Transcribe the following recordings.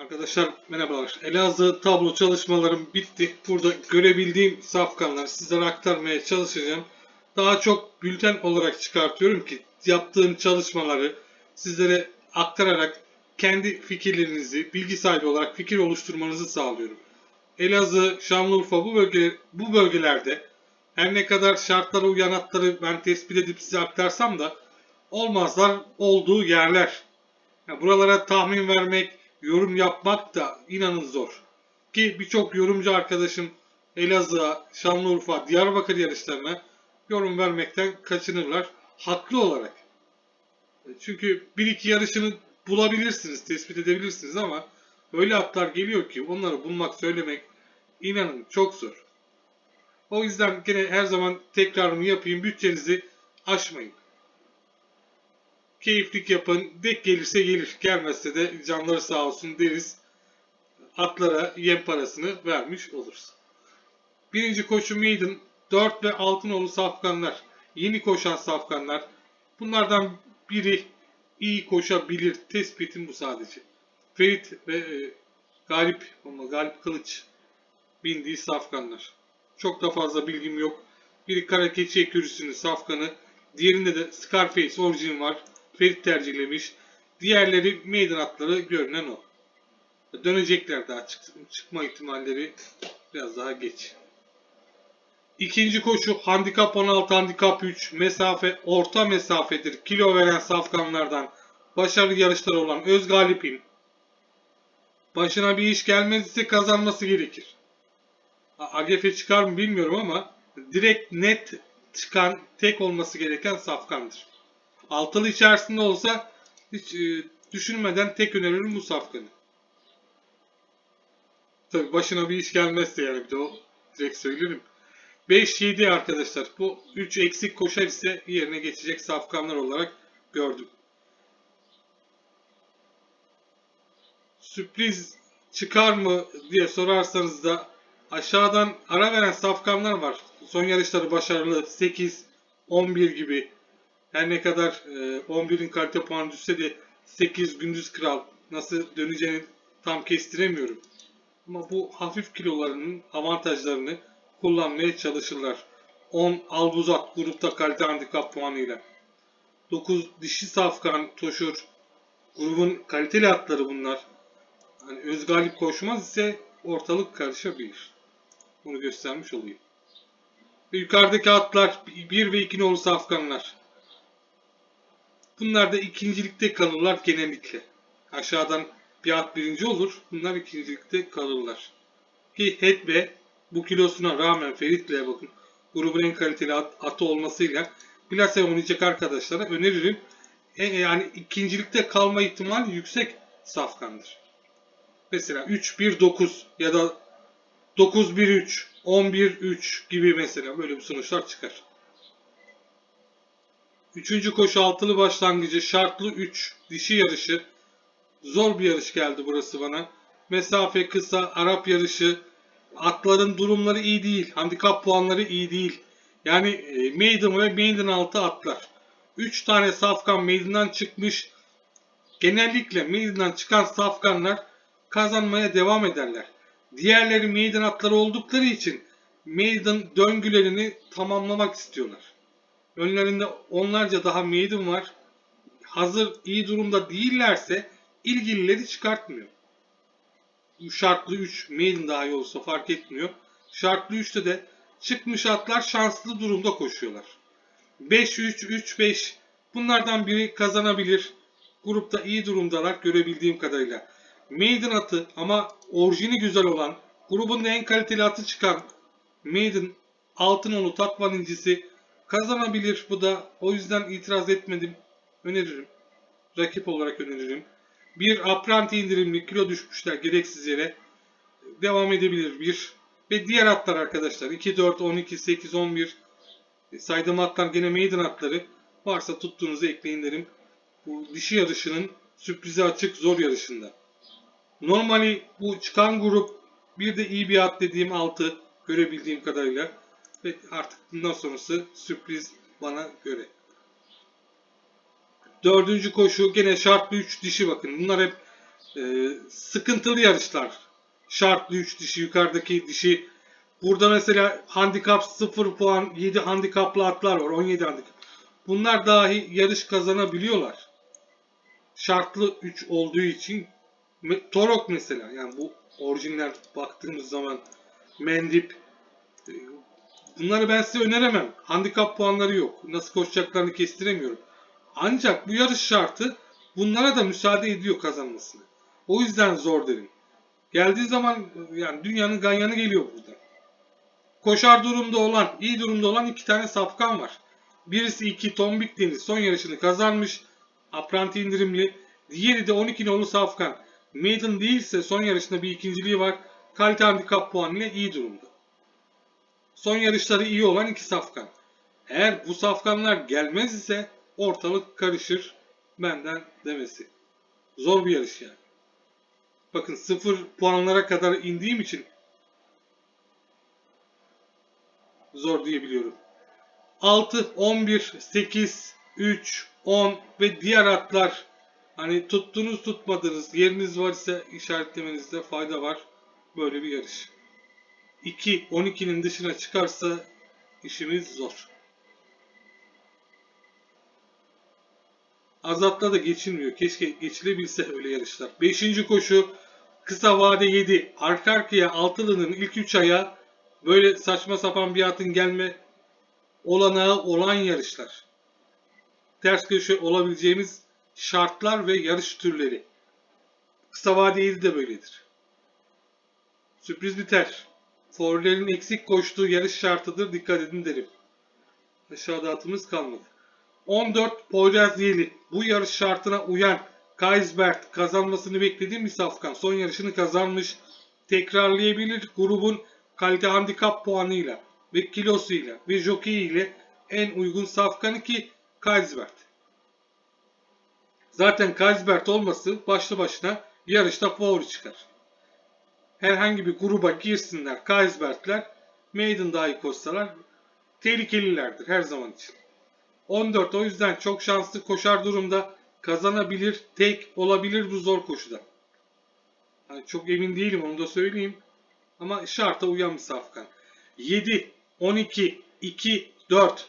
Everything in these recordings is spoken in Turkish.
Arkadaşlar merhabalar. Elazığ tablo çalışmalarım bitti. Burada görebildiğim safkanları sizlere aktarmaya çalışacağım. Daha çok bülten olarak çıkartıyorum ki yaptığım çalışmaları sizlere aktararak kendi fikirlerinizi bilgi sahibi olarak fikir oluşturmanızı sağlıyorum. Elazığ, Şanlıurfa bu bölge bu bölgelerde her ne kadar şartlara uyan hatları ben tespit edip size aktarsam da olmazlar olduğu yerler. Ya buralara tahmin vermek, yorum yapmak da inanın zor. Ki birçok yorumcu arkadaşım Elazığ'a, Şanlıurfa, Diyarbakır yarışlarına yorum vermekten kaçınırlar. Haklı olarak. Çünkü bir iki yarışını bulabilirsiniz, tespit edebilirsiniz ama öyle atlar geliyor ki onları bulmak, söylemek inanın çok zor. O yüzden gene her zaman tekrarımı yapayım. Bütçenizi aşmayın. Keyiflik yapın. Dek gelirse gelir. Gelmezse de canları sağ olsun deriz. Atlara yem parasını vermiş oluruz. Birinci koşu Maiden. 4 ve Altınoğlu safkanlar. Yeni koşan safkanlar. Bunlardan biri iyi koşabilir. Tespitim bu sadece. Ferit ve e, Galip ama Galip Kılıç bindiği safkanlar. Çok da fazla bilgim yok. Biri kara keçi ekürüsünün safkanı. Diğerinde de Scarface orijin var. Ferit tercihlemiş. Diğerleri meydan atları görünen o. Dönecekler daha çık çıkma ihtimalleri biraz daha geç. İkinci koşu handikap 16, handikap 3, mesafe orta mesafedir. Kilo veren safkanlardan başarılı yarışlar olan Öz Galip'in başına bir iş gelmezse kazanması gerekir. AGF çıkar mı bilmiyorum ama direkt net çıkan tek olması gereken safkandır. Altılı içerisinde olsa hiç e, düşünmeden tek öneririm bu safkanı. Tabi başına bir iş gelmezse yani bir de o direkt söylerim. 5-7 arkadaşlar. Bu 3 eksik koşar ise yerine geçecek safkanlar olarak gördüm. Sürpriz çıkar mı diye sorarsanız da aşağıdan ara veren safkanlar var. Son yarışları başarılı 8, 11 gibi. Her ne kadar e, 11'in kalite puanı düşse de 8 gündüz kral nasıl döneceğini tam kestiremiyorum. Ama bu hafif kilolarının avantajlarını kullanmaya çalışırlar. 10 Albuzat grupta kalite handikap puanıyla. 9 dişi safkan Toşur grubun kaliteli atları bunlar. Hani öz galip koşmaz ise ortalık karışabilir. Bunu göstermiş olayım. Ve yukarıdaki atlar 1 ve 2 nolu safkanlar. Bunlar da ikincilikte kalırlar genellikle. Aşağıdan bir at birinci olur. Bunlar ikincilikte kalırlar. Ki Hetbe bu kilosuna rağmen Ferit'le bakın grubun en kaliteli at, atı olmasıyla plase oynayacak arkadaşlara öneririm. E, yani ikincilikte kalma ihtimali yüksek safkandır. Mesela 3-1-9 ya da 9-1-3, 11-3 gibi mesela böyle bir sonuçlar çıkar. Üçüncü koşu altılı başlangıcı şartlı 3 dişi yarışı. Zor bir yarış geldi burası bana. Mesafe kısa, Arap yarışı. Atların durumları iyi değil. Handikap puanları iyi değil. Yani e, maiden ve maiden altı atlar. 3 tane safkan maiden'dan çıkmış. Genellikle maiden'dan çıkan safkanlar kazanmaya devam ederler. Diğerleri maiden atları oldukları için maiden döngülerini tamamlamak istiyorlar. Önlerinde onlarca daha maiden var. Hazır iyi durumda değillerse ilgilileri çıkartmıyor. Şartlı 3 maiden dahi olsa fark etmiyor. Şartlı 3'te de çıkmış atlar şanslı durumda koşuyorlar. 5-3-3-5 bunlardan biri kazanabilir. Grupta iyi durumdalar görebildiğim kadarıyla. Maiden atı ama orijini güzel olan, grubun en kaliteli atı çıkan Maiden Altınolu Tatvan incisi kazanabilir bu da. O yüzden itiraz etmedim. Öneririm. Rakip olarak öneririm. Bir apranti indirimli kilo düşmüşler gereksiz yere. Devam edebilir bir. Ve diğer atlar arkadaşlar. 2, 4, 12, 8, 11. Saydığım atlar gene maiden atları. Varsa tuttuğunuzu ekleyin derim. Bu dişi yarışının sürprize açık zor yarışında. Normali bu çıkan grup bir de iyi bir at dediğim 6 görebildiğim kadarıyla. Ve artık bundan sonrası sürpriz bana göre. Dördüncü koşu gene şartlı 3 dişi bakın. Bunlar hep Ee, sıkıntılı yarışlar. Şartlı 3 dişi, yukarıdaki dişi. Burada mesela handikap 0 puan, 7 handikaplı atlar var. 17 handikap. Bunlar dahi yarış kazanabiliyorlar. Şartlı 3 olduğu için Torok mesela yani bu orijinal baktığımız zaman Mendip e, bunları ben size öneremem. Handikap puanları yok. Nasıl koşacaklarını kestiremiyorum. Ancak bu yarış şartı bunlara da müsaade ediyor kazanmasına. O yüzden zor derim. Geldiği zaman yani dünyanın ganyanı geliyor burada. Koşar durumda olan, iyi durumda olan iki tane safkan var. Birisi 2 Tombik Deniz son yarışını kazanmış. Apranti indirimli. Diğeri de 12 nolu safkan. Maiden değilse son yarışında bir ikinciliği var. Kalite handikap puanıyla iyi durumda. Son yarışları iyi olan iki safkan. Eğer bu safkanlar gelmez ise ortalık karışır benden demesi. Zor bir yarış yani. Bakın sıfır puanlara kadar indiğim için zor diyebiliyorum. 6, 11, 8, 3, 10 ve diğer atlar hani tuttunuz tutmadınız yeriniz var ise işaretlemenizde fayda var. Böyle bir yarış. 2, 12'nin dışına çıkarsa işimiz zor. Azat'la da geçilmiyor. Keşke geçilebilse öyle yarışlar. 5. koşu kısa vade 7. Arka arkaya altılının ilk 3 aya böyle saçma sapan bir atın gelme olanağı olan yarışlar. Ters köşe olabileceğimiz şartlar ve yarış türleri. Kısa vade 7 de böyledir. Sürpriz biter. Favorilerin eksik koştuğu yarış şartıdır. Dikkat edin derim. Aşağıda atımız kalmadı. 14 Poyraz Bu yarış şartına uyan Kaisbert kazanmasını beklediğim bir safkan. Son yarışını kazanmış. Tekrarlayabilir grubun kalite handikap puanıyla ve kilosuyla ve jockey ile en uygun safkanı ki Kaisbert. Zaten Kaisbert olması başlı başına yarışta favori çıkar. Herhangi bir gruba girsinler Kaisbertler, Maiden dahi koşsalar tehlikelilerdir her zaman için. 14 o yüzden çok şanslı koşar durumda kazanabilir, tek olabilir bu zor koşuda. Yani çok emin değilim onu da söyleyeyim. Ama şarta uyan bir safkan. 7, 12, 2, 4.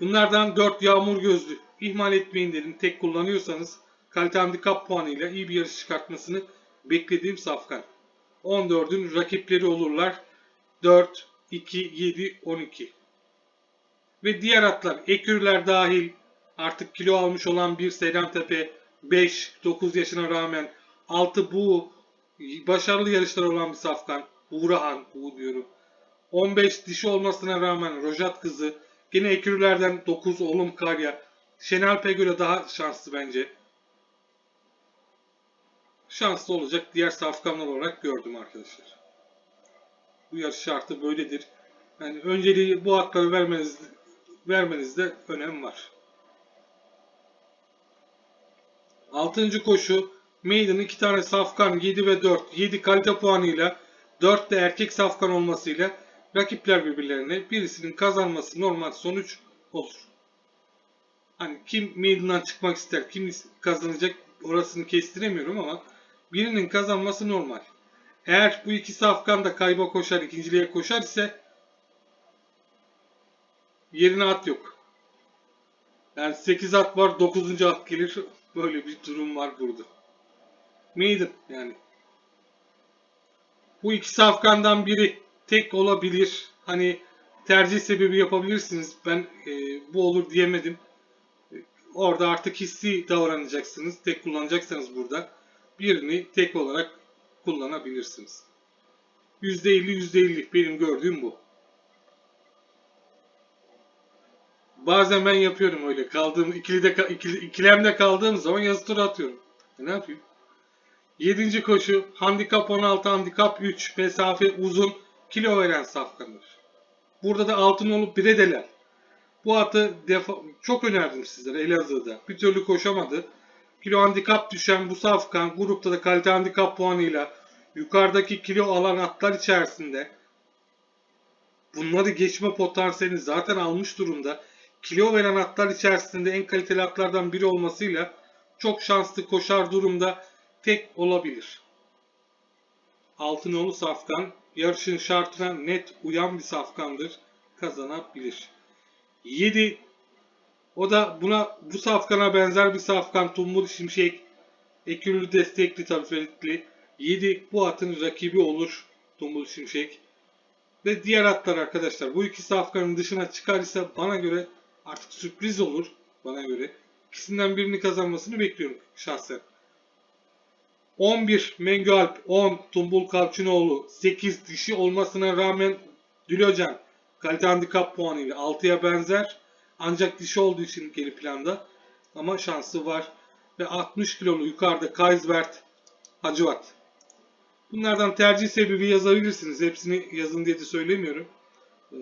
Bunlardan 4 yağmur gözlü. İhmal etmeyin dedim. Tek kullanıyorsanız kalite handikap puanıyla iyi bir yarış çıkartmasını beklediğim safkan. 14'ün rakipleri olurlar. 4, 2, 7, 12. Ve diğer atlar, ekürler dahil artık kilo almış olan bir Seyran Tepe 5, 9 yaşına rağmen 6 bu başarılı yarışlar olan bir safkan. Buğrahan, bu diyorum. 15 dişi olmasına rağmen Rojat kızı. Yine ekürlerden 9 oğlum Karya. Şenalp'e göre daha şanslı bence. Şanslı olacak diğer safkanlar olarak gördüm arkadaşlar. Bu yarış şartı böyledir. Yani önceliği bu atları vermeniz, vermenizde önem var. Altıncı koşu Maiden iki tane safkan 7 ve 4. 7 kalite puanıyla 4 de erkek safkan olmasıyla rakipler birbirlerine birisinin kazanması normal sonuç olur. Hani kim Maiden'dan çıkmak ister, kim kazanacak orasını kestiremiyorum ama birinin kazanması normal. Eğer bu iki safkan da kayba koşar, ikinciliğe koşar ise yerine at yok. Yani 8 at var, 9. at gelir. Böyle bir durum var burada. Maiden yani. Bu iki safkandan biri tek olabilir. Hani tercih sebebi yapabilirsiniz. Ben e, bu olur diyemedim. E, orada artık hissi davranacaksınız. Tek kullanacaksanız burada. Birini tek olarak kullanabilirsiniz. %50 %50 benim gördüğüm bu. Bazen ben yapıyorum öyle. Kaldığım ikilide ikili, ikilemde kaldığım zaman yazı tura atıyorum. E ne yapayım? 7. koşu handikap 16 handikap 3 mesafe uzun kilo veren safkandır. Burada da altın olup bire deler. Bu atı defa, çok önerdim sizlere Elazığ'da. Bir türlü koşamadı. Kilo handikap düşen bu safkan grupta da kalite handikap puanıyla yukarıdaki kilo alan atlar içerisinde bunları geçme potansiyelini zaten almış durumda. Kilo veren atlar içerisinde en kaliteli atlardan biri olmasıyla çok şanslı koşar durumda tek olabilir. Altınoğlu Safkan yarışın şartına net uyan bir safkandır. Kazanabilir. 7 o da buna bu safkana benzer bir safkan Tumbul Şimşek ekürlü destekli tabii feritli. 7 bu atın rakibi olur Tumbul Şimşek. Ve diğer atlar arkadaşlar bu iki safkanın dışına çıkar ise bana göre artık sürpriz olur bana göre. İkisinden birini kazanmasını bekliyorum şahsen. 11 Mengü Alp, 10 Tumbul Kalçınoğlu, 8 dişi olmasına rağmen Dülocan kalite handikap puanıyla 6'ya benzer. Ancak dişi olduğu için geri planda ama şansı var. Ve 60 kilolu yukarıda Kaisbert Hacivat. Bunlardan tercih sebebi yazabilirsiniz. Hepsini yazın diye de söylemiyorum. Ee,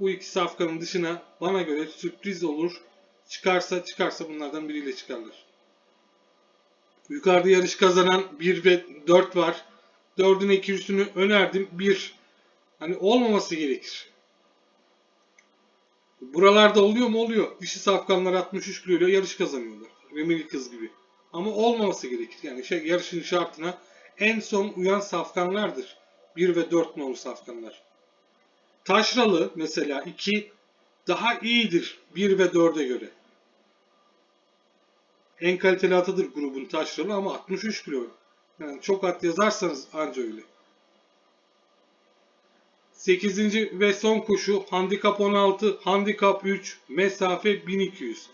bu iki safkanın dışına bana göre sürpriz olur. Çıkarsa çıkarsa bunlardan biriyle çıkarlar. Yukarıda yarış kazanan 1 ve 4 var. 4'ün ikisini önerdim. 1 hani olmaması gerekir. Buralarda oluyor mu? Oluyor. Dişi safkanlar 63 kiloyla yarış kazanıyorlar. Remili kız gibi. Ama olmaması gerekir. Yani şey yarışın şartına en son uyan safkanlardır. 1 ve 4 nolu safkanlar. Taşralı mesela 2 daha iyidir 1 ve 4'e göre. En kaliteli atıdır grubun taşralı ama 63 kilo. Yani çok at yazarsanız anca öyle. 8. ve son koşu handikap 16, handikap 3, mesafe 1200.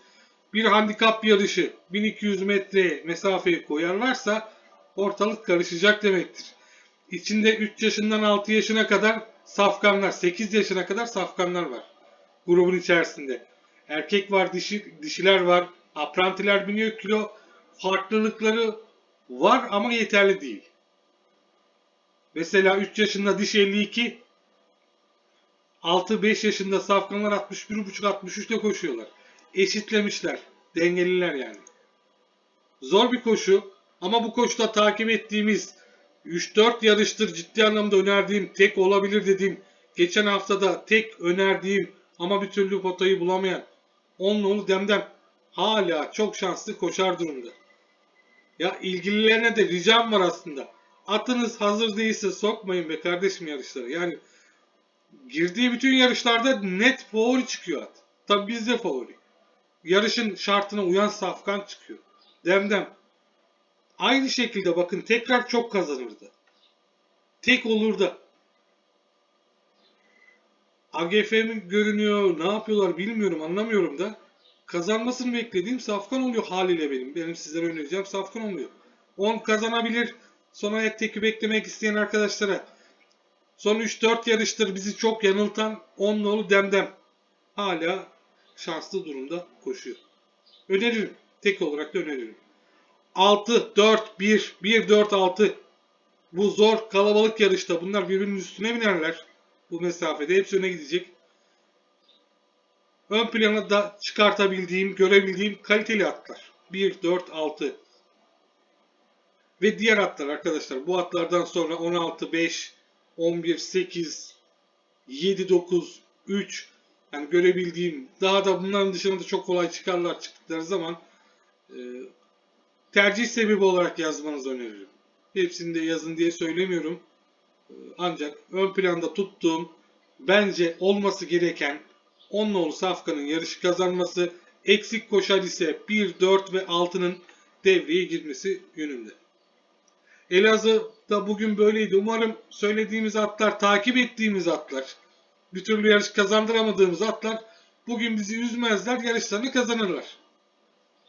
Bir handikap yarışı 1200 metreye mesafeyi koyarlarsa ortalık karışacak demektir. İçinde 3 yaşından 6 yaşına kadar safkanlar, 8 yaşına kadar safkanlar var grubun içerisinde. Erkek var, dişi, dişiler var, aprantiler biniyor kilo farklılıkları var ama yeterli değil. Mesela 3 yaşında diş 52, 6-5 yaşında safkanlar 61.5-63'te koşuyorlar. Eşitlemişler. Dengeliler yani. Zor bir koşu ama bu koşuda takip ettiğimiz 3-4 yarıştır ciddi anlamda önerdiğim, tek olabilir dediğim, geçen haftada tek önerdiğim ama bir türlü potayı bulamayan 10 nolu Demdem hala çok şanslı koşar durumda. Ya ilgililerine de ricam var aslında. Atınız hazır değilse sokmayın be kardeşim yarışlara. Yani girdiği bütün yarışlarda net favori çıkıyor at. Tabi bizde favori. Yarışın şartına uyan safkan çıkıyor. Demdem. Aynı şekilde bakın tekrar çok kazanırdı. Tek olur da. AGF mi görünüyor, ne yapıyorlar bilmiyorum, anlamıyorum da. Kazanmasını beklediğim Safkan oluyor haliyle benim. Benim sizlere önereceğim Safkan oluyor. 10 kazanabilir. Son ayaktaki beklemek isteyen arkadaşlara. Son 3-4 yarıştır bizi çok yanıltan 10 nolu Demdem. Hala şanslı durumda koşuyor. Öneririm. Tek olarak da öneririm. 6, 4, 1, 1, 4, 6. Bu zor kalabalık yarışta bunlar birbirinin üstüne binerler. Bu mesafede hepsi öne gidecek. Ön plana da çıkartabildiğim, görebildiğim kaliteli atlar. 1, 4, 6. Ve diğer atlar arkadaşlar. Bu atlardan sonra 16, 5, 11, 8, 7, 9, 3. Yani görebildiğim. Daha da bunların dışında da çok kolay çıkarlar çıktıkları zaman. E, tercih sebebi olarak yazmanızı öneririm. Hepsini de yazın diye söylemiyorum. E, ancak ön planda tuttuğum bence olması gereken 10 nolu Safkan'ın yarışı kazanması, eksik koşar ise 1, 4 ve 6'nın devreye girmesi yönünde. Elazığ'da bugün böyleydi. Umarım söylediğimiz atlar, takip ettiğimiz atlar, bir türlü yarış kazandıramadığımız atlar bugün bizi üzmezler, yarışlarını kazanırlar.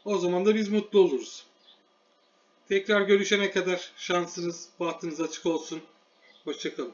O zaman da biz mutlu oluruz. Tekrar görüşene kadar şansınız, bahtınız açık olsun. Hoşçakalın.